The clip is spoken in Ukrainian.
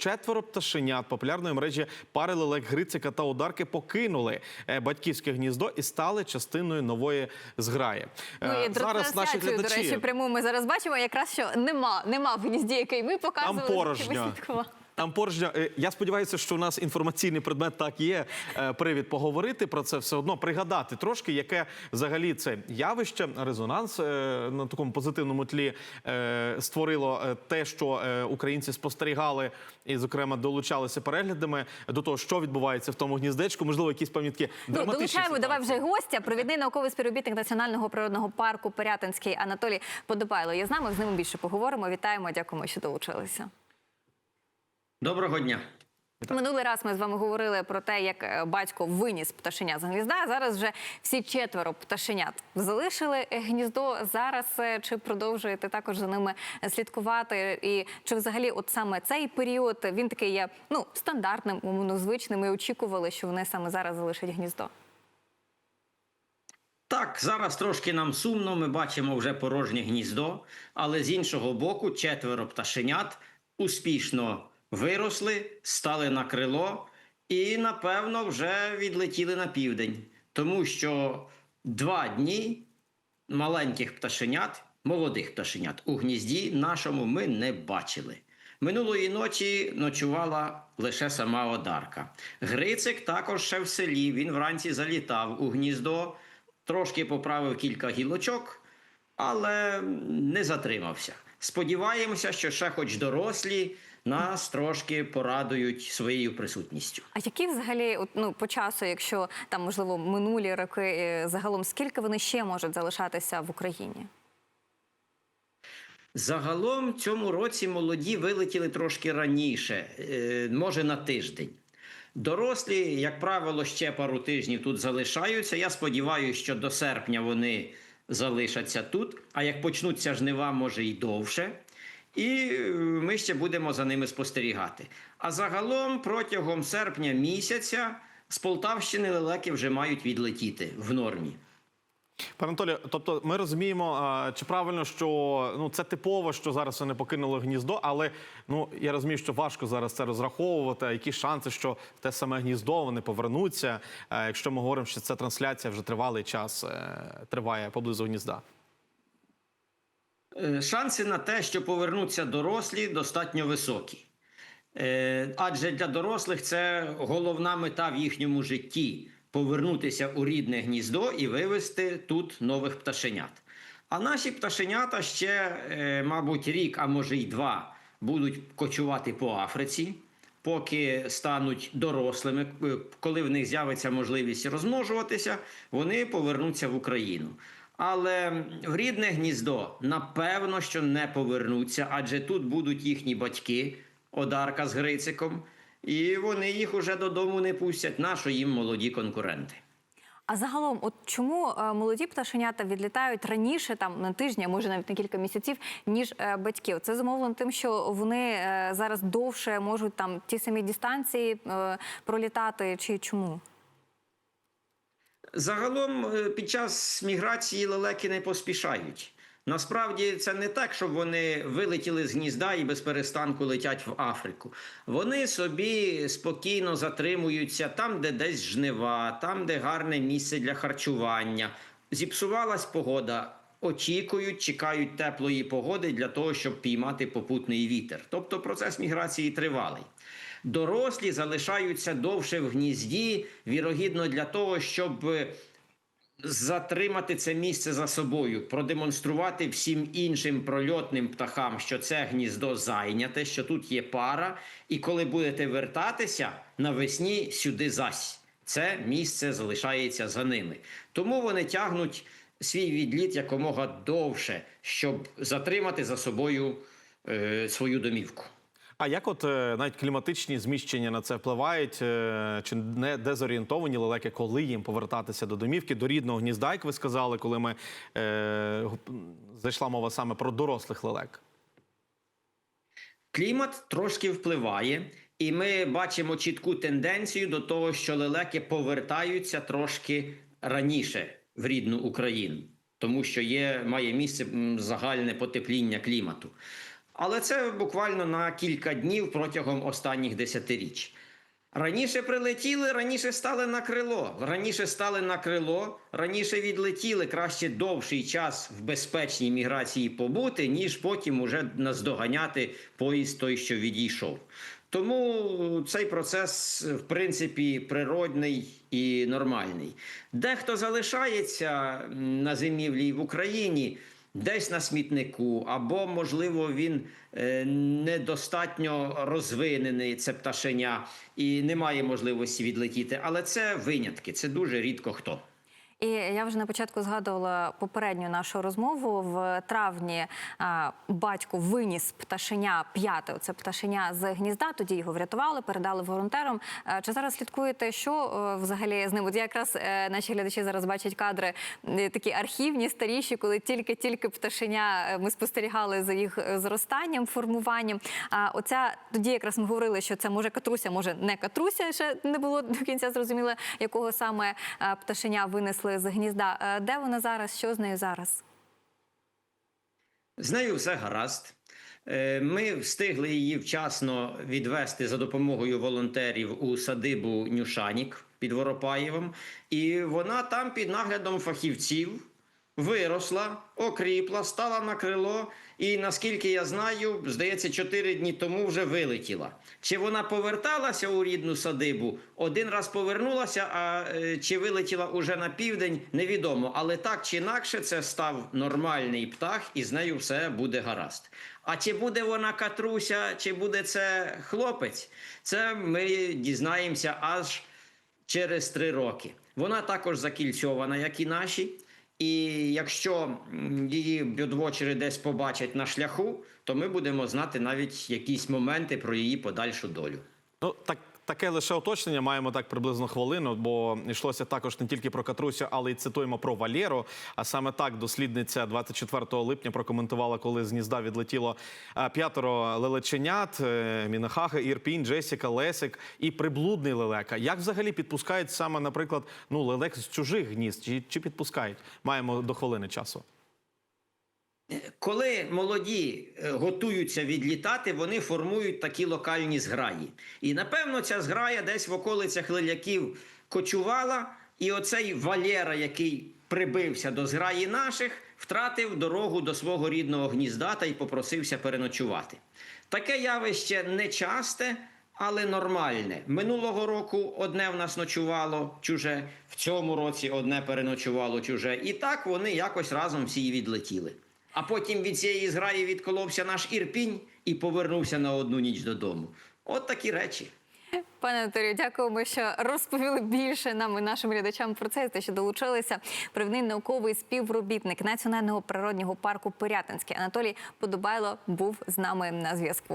четверо пташенят популярної мережі пари лелек Грицика та ударки покинули е, батьківське гніздо і стали частиною нової зграї. Ну і зараз наші глядачі... до речі, пряму ми зараз бачимо. Якраз що нема, нема в гнізді, який ми показували. Там порожньо. Там порожньо. Е, Я сподіваюся, що у нас інформаційний предмет так є. е, Привід поговорити про це все одно, пригадати трошки, яке взагалі це явище, резонанс е, на такому позитивному тлі створило те, що українці спостерігали і, зокрема, долучалися переглядами до того, що відбувається в тому гніздечку. Можливо, якісь Ну, драматичні долучаємо давай вже гостя. Провідний науковий співробітник національного природного парку Пирятинський Анатолій Подобайло. Є з нами з ним більше поговоримо. Вітаємо, дякуємо, що долучилися. Доброго дня. Минулий раз ми з вами говорили про те, як е, батько виніс пташеня з гнізда. Зараз вже всі четверо пташенят залишили гніздо. Зараз е, чи продовжуєте також за ними слідкувати? І чи взагалі, от саме цей період він такий є ну стандартним, умовно звичним. і очікували, що вони саме зараз залишать гніздо. Так, зараз трошки нам сумно. Ми бачимо вже порожнє гніздо, але з іншого боку, четверо пташенят успішно виросли, стали на крило і, напевно, вже відлетіли на південь, тому що два дні маленьких пташенят, молодих пташенят у гнізді нашому ми не бачили. Минулої ночі ночувала лише сама Одарка. Грицик також ще в селі. Він вранці залітав у гніздо, трошки поправив кілька гілочок, але не затримався. Сподіваємося, що ще хоч дорослі нас трошки порадують своєю присутністю. А які взагалі, от, ну по часу, якщо там можливо минулі роки е, загалом, скільки вони ще можуть залишатися в Україні? Загалом цьому році молоді вилетіли трошки раніше, е, може на тиждень. Дорослі, як правило, ще пару тижнів тут залишаються. Я сподіваюся, що до серпня вони залишаться тут. А як почнуться жнива, може й довше. І е, ми ще будемо за ними спостерігати. А загалом, протягом серпня місяця з Полтавщини лелеки вже мають відлетіти в нормі. Пане Анатолію, тобто ми розуміємо, чи правильно, що ну це типово, що зараз вони покинули гніздо, але ну я розумію, що важко зараз це розраховувати. Які шанси, що те саме гніздо вони повернуться? Якщо ми говоримо, що ця трансляція вже тривалий час е, триває поблизу гнізда. Е, Шанси на те, що повернуться дорослі, достатньо високі. Е, Адже для дорослих це головна мета в їхньому житті повернутися у рідне гніздо і вивести тут нових пташенят. А наші пташенята ще, е, мабуть, рік, а може й два, будуть кочувати по Африці, поки стануть дорослими. Коли в них з'явиться можливість розмножуватися, вони повернуться в Україну. Але в рідне гніздо напевно, що не повернуться, адже тут будуть їхні батьки, Одарка з Грициком, і вони їх уже додому не пустять, наші їм молоді конкуренти. А загалом, от чому е, молоді пташенята відлітають раніше, там на тижні, а може навіть на кілька місяців, ніж е, батьків? Це зумовлено тим, що вони е, зараз довше можуть там ті самі дистанції пролітати, чи чому? Загалом е, під час міграції лелеки не поспішають. Насправді це не так, щоб вони вилетіли з гнізда і без перестанку летять в Африку. Вони собі спокійно затримуються там, де десь жнива, там, де гарне місце для харчування. Зіпсувалась погода. Очікують, чекають теплої погоди для того, щоб піймати попутний вітер. Тобто процес міграції тривалий. Дорослі залишаються довше в гнізді, вірогідно для того, щоб е, затримати це місце за собою, продемонструвати всім іншим прольотним птахам, що це гніздо зайняте, що тут є пара, і коли будете вертатися навесні сюди зась. Це місце залишається за ними. Тому вони тягнуть свій відліт якомога довше, щоб затримати за собою е, свою домівку. А як от е, навіть кліматичні зміщення на це впливають? Е, Чи не дезорієнтовані лелеки, коли їм повертатися до домівки, до рідного гнізда, як ви сказали, коли ми е, зайшла мова саме про дорослих лелек? Клімат трошки впливає, і ми бачимо чітку тенденцію до того, що лелеки повертаються трошки раніше в рідну Україну, тому що є, має місце загальне потепління клімату. Але це буквально на кілька днів протягом останніх десятиріч. Раніше прилетіли, раніше стали на крило. Раніше стали на крило, раніше відлетіли краще довший час в безпечній міграції побути, ніж потім уже наздоганяти поїзд той, що відійшов. Тому цей процес, в принципі, природний і нормальний. Дехто залишається на зимівлі в Україні десь на смітнику, або, можливо, він е, недостатньо розвинений, це пташеня, і не має можливості відлетіти. Але це винятки, це дуже рідко хто. І я вже на початку згадувала попередню нашу розмову. В травні батько виніс пташеня п'яте. Це пташеня з гнізда. Тоді його врятували, передали волонтерам. Чи зараз слідкуєте, що е, взагалі з ним? От якраз е, наші глядачі зараз бачать кадри е, такі архівні, старіші, коли тільки-тільки пташеня ми спостерігали за їх зростанням, формуванням. А оця тоді якраз ми говорили, що це може катруся, може не катруся. Ще не було до кінця зрозуміло, якого саме пташеня винесли з гнізда. Е, Де вона зараз? Що з нею зараз? З нею все гаразд. Е, Ми встигли її вчасно відвести за допомогою волонтерів у садибу Нюшанік під Воропаєвом, і вона там під наглядом фахівців виросла, окріпла, стала на крило, і наскільки я знаю, здається, чотири дні тому вже вилетіла. Чи вона поверталася у рідну садибу? Один раз повернулася, а е, чи вилетіла уже на південь, невідомо. Але так чи інакше, це став нормальний птах, і з нею все буде гаразд. А чи буде вона катруся, чи буде це хлопець? Це ми дізнаємося аж через три роки. Вона також закільцьована, як і наші. І якщо її бюдвочери десь побачать на шляху, то ми будемо знати навіть якісь моменти про її подальшу долю. Ну так. Таке лише уточнення маємо так приблизно хвилину, бо йшлося також не тільки про Катрусю, але й цитуємо про Валєру. А саме так дослідниця 24 липня прокоментувала, коли з гнізда відлетіло е, п'ятеро лелеченят: е, Мінахаха, Ірпінь, Джесіка, Лесик і приблудний лелека. Як взагалі підпускають саме, наприклад, ну лелек з чужих гнізд? Чи, чи підпускають? Маємо до хвилини часу. Коли молоді е, готуються відлітати, вони формують такі локальні зграї. І напевно ця зграя десь в околицях леляків кочувала, і оцей Валєра, який прибився до зграї наших, втратив дорогу до свого рідного гнізда та й попросився переночувати. Таке явище нечасте, але нормальне. Минулого року одне в нас ночувало чуже, в цьому році одне переночувало чуже. І так вони якось разом всі відлетіли. А потім від цієї зграї відколовся наш Ірпінь і повернувся на одну ніч додому. От такі речі. Пане Анатолію, дякуємо, що розповіли більше нам і нашим глядачам про це, те, що долучилися. Привний науковий співробітник Національного природнього парку Пирятинський Анатолій Подобайло був з нами на зв'язку.